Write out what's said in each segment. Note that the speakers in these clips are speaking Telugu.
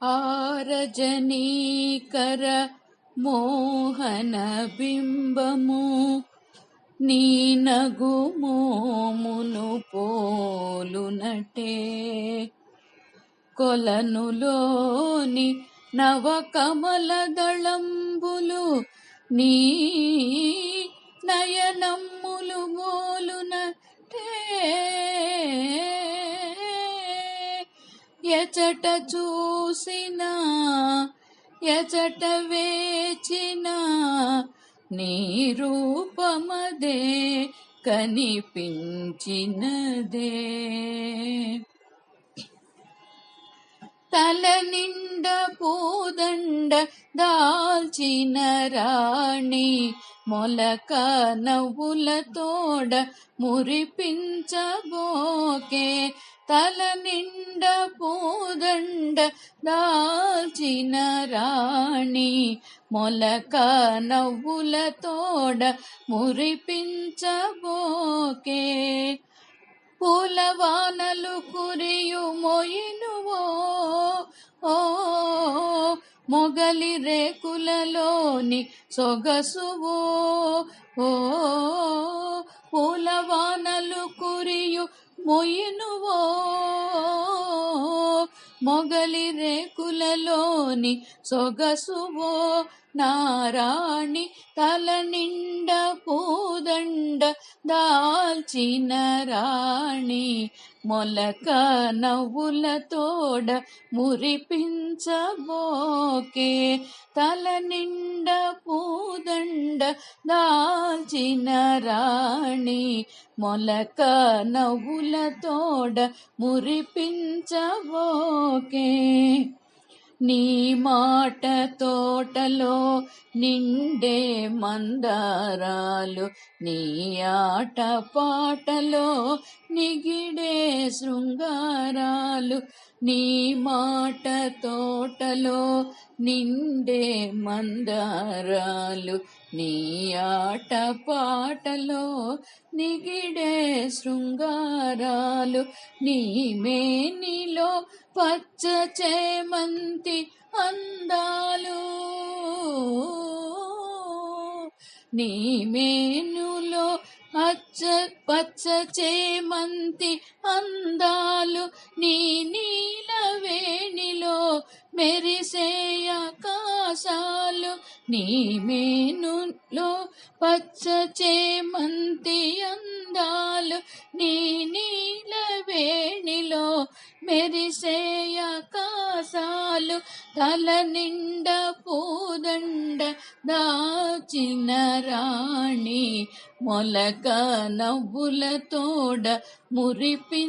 ఆరజనీకర మోహన బింబము నీ నగు మోమును పోలునటే కొలనులోని నవకమల దళంబులు నీ నయనమ్ములు బోలునటే ఎచట చూసినా ఎచట వేచినా నీ రూపమదే కనిపించినదే. తల నిండ పూదండ దాల్చిన రాణి మొలక నవ్వుల తోడ మురిపించబోకే. తల నిండ పూదండ దాల్చిన రాణి మొలక నవ్వుల తోడ మురిపించబోకే. పూలవానలు కురియు మొయినువో మొగలి రేకులలోని సొగసువో ఓ పూలవానలు కురియు మొయినువో మొగలి రేకులలోని సొగసువో నారాణి తల నిండ పూదండ దాల్చిన రాణి. మొలక నవ్వుల తోడ మురిపించబోకే. తల నిండ పూదండ దాల్చిన రాణి మొలక నవ్వుల తోడ మురిపించబోకే. నీ మాట తోటలో నిండే మందారాలు నీ ఆట పాటలో నిగిడే శృంగారాలు నీ మాట తోటలో నిండే మందారాలు నీ ఆట పాటలో నిగిడే శృంగారాలు నీ మేనిలో పచ్చ చేమంతి అందాలు. నీ మేనులో అచ్చ పచ్చ చేమంతి అందాలు నీ నీ నీ మేనులో పచ్చ చేమంతి అందాలు నీ నీల వేణిలో మెరిసే ఆకాశాలు తల నిండ పూదండ దాచిన రాణి మొలక నవ్వుల తోడ మురిపించబోకే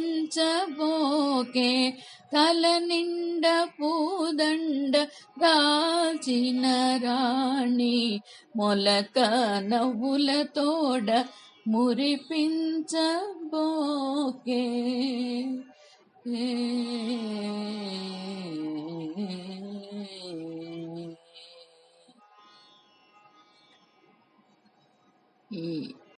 తల నిండ పూదండ దాచిన రాణి మొలక నవ్వుల తోడ మురిపించబోకే ఏ 一